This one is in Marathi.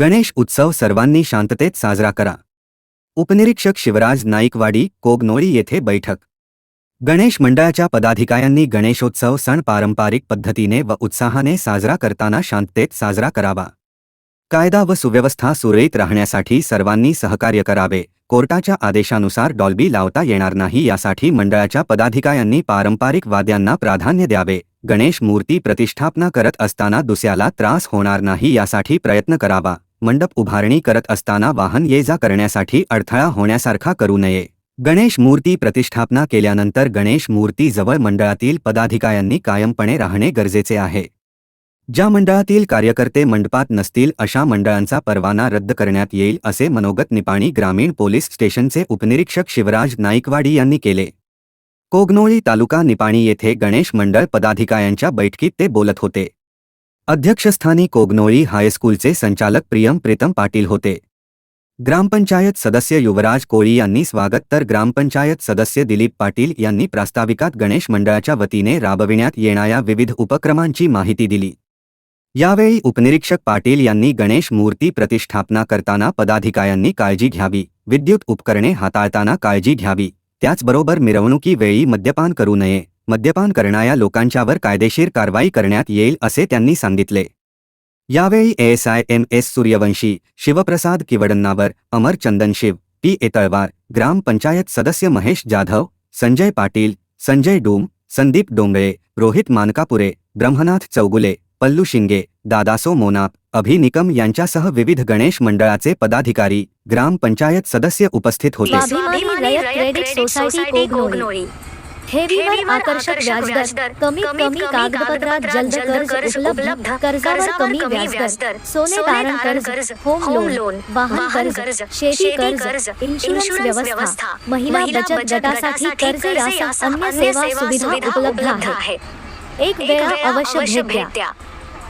गणेश उत्सव सर्वांनी शांततेत साजरा करा. उपनिरीक्षक शिवराज नाईकवाडी कोगनोळी येथे बैठक. गणेश मंडळाच्या पदाधिकाऱ्यांनी गणेशोत्सव सण पारंपरिक पद्धतीने व उत्साहाने साजरा करताना शांततेत साजरा करावा. कायदा व सुव्यवस्था सुरळीत राहण्यासाठी सर्वांनी सहकार्य करावे. कोर्टाच्या आदेशानुसार डॉल्बी लावता येणार नाही यासाठी मंडळाच्या पदाधिकाऱ्यांनी पारंपरिक वाद्यांना प्राधान्य द्यावे. गणेश मूर्ती प्रतिष्ठापना करत असताना दुसऱ्याला त्रास होणार नाही यासाठी प्रयत्न करावा. मंडप उभारणी करत असताना वाहन ये जा करण्यासाठी अडथळा होण्यासारखा करू नये. गणेश मूर्ती प्रतिष्ठापना केल्यानंतर गणेश मूर्ती जवळ मंडळातील पदाधिकाऱ्यांनी कायमपणे राहणे गरजेचे आहे. ज्या मंडळातील कार्यकर्ते मंडपात नसतील अशा मंडळांचा परवाना रद्द करण्यात येईल असे मनोगत निपाणी ग्रामीण पोलीस स्टेशनचे उपनिरीक्षक शिवराज नाईकवाडी यांनी केले. कोगनोळी तालुका निपाणी येथे गणेश मंडळ पदाधिकाऱ्यांच्या बैठकीत ते बोलत होते. अध्यक्षस्थानी कोगनोळी हायस्कूलचे संचालक प्रियम प्रीतम पाटील होते. ग्रामपंचायत सदस्य युवराज कोळी यांनी स्वागत तर ग्रामपंचायत सदस्य दिलीप पाटील यांनी प्रास्ताविकात गणेश मंडळाच्या वतीने राबविण्यात येणाऱ्या विविध उपक्रमांची माहिती दिली. यावेळी उपनिरीक्षक पाटील यांनी गणेश मूर्ती प्रतिष्ठापना करताना पदाधिकाऱ्यांनी काळजी घ्यावी विद्युत उपकरणे हाताळताना काळजी घ्यावी त्याचबरोबर मिरवणुकीवेळी मद्यपान करू नये. मद्यपान करणाऱ्या लोकांच्यावर कायदेशीर कारवाई करण्यात येईल असे त्यांनी सांगितले. यावेळी ASI M S Suryavanshi, Shivprasad Kivadannavar, Amar Chandan Shiv, P Etalwar ग्रामपंचायत सदस्य महेश जाधव, संजय पाटील, संजय डूम, संदीप डोंगळे, रोहित मानकापुरे, ब्रह्मनाथ चौगुले, पल्लू शिंगे, दादासो मोनाप अभिनिकम यांच्यासह विविध गणेश मंडळाचे पदाधिकारी ग्रामपंचायत सदस्य उपस्थित होते. स्वाभिमानी रयत क्रेडिट सोसायटी कोगनोळी. ठेवीवर आकर्षक व्याजदर. कमीत कमी कागदपत्रात जलद कर्ज उपलब्ध. कर्जावर कमी व्याजदर. सोने तारण कर्ज होम लोन वाहन कर्ज शेती कर्ज इन्शुरन्स व्यवस्था. महिला बचत गटासाठी कर्ज यासह अन्य सेवा सुविधा उपलब्ध आहेत एक वेळा अवश्य भेट द्या.